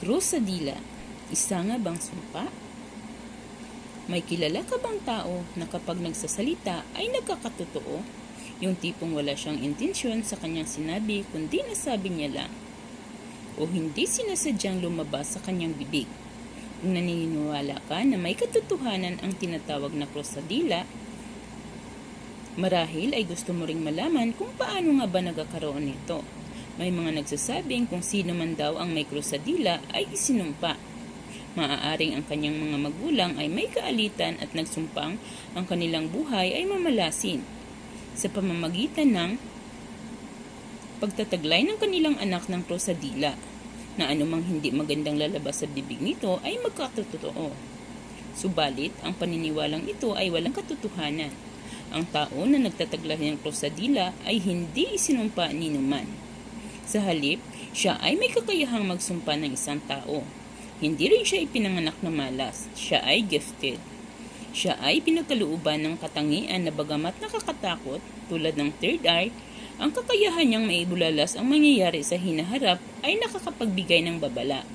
Cruz sa dila, isa nga bang sumpa? May kilala ka bang tao na kapag nagsasalita ay nagkakatotoo? Yung tipong wala siyang intensyon sa kanyang sinabi kundi nasabi niya lang. O hindi sinasadyang lumabas sa kanyang bibig. Kung naniniwala ka na may katotohanan ang tinatawag na cross sa dila, marahil ay gusto mo ring malaman kung paano nga ba nagkakaroon nito. May mga nagsasabing kung sino man daw ang may krus sa dila ay isinumpa. Maaaring ang kanyang mga magulang ay may kaalitan at nagsumpang ang kanilang buhay ay mamalasin sa pamamagitan ng pagtataglay ng kanilang anak ng krus sa dila na anumang hindi magandang lalabas sa bibig nito ay magkatotoo. Subalit, ang paniniwalang ito ay walang katotohanan. Ang tao na nagtataglay ng krus sa dila ay hindi isinumpa ni numan. Sa halip, siya ay may kakayahang magsumpa ng isang tao. Hindi rin siya ipinanganak na malas. Siya ay gifted. Siya ay pinagkalooban ng katangian na bagamat nakakatakot, tulad ng third eye, ang kakayahan niyang maibulalas ang mangyayari sa hinaharap ay nakakapagbigay ng babala.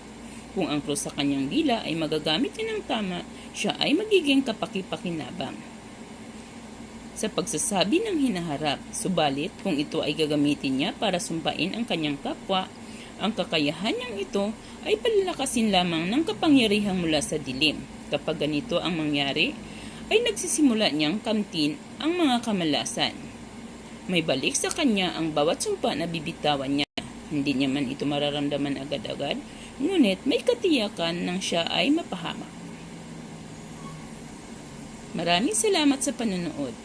Kung ang krus sa kanyang dila ay magagamit niya ng tama, siya ay magiging kapakipakinabang sa pagsasabi ng hinaharap. Subalit, kung ito ay gagamitin niya para sumpain ang kanyang kapwa, ang kakayahan niyang ito ay palalakasin lamang ng kapangyarihang mula sa dilim. Kapag ganito ang mangyari, ay nagsisimula niyang kamtin ang mga kamalasan. May balik sa kanya ang bawat sumpa na bibitawan niya. Hindi niya man ito mararamdaman agad-agad, ngunit may katiyakan nang siya ay mapahamak. Maraming salamat sa panonood.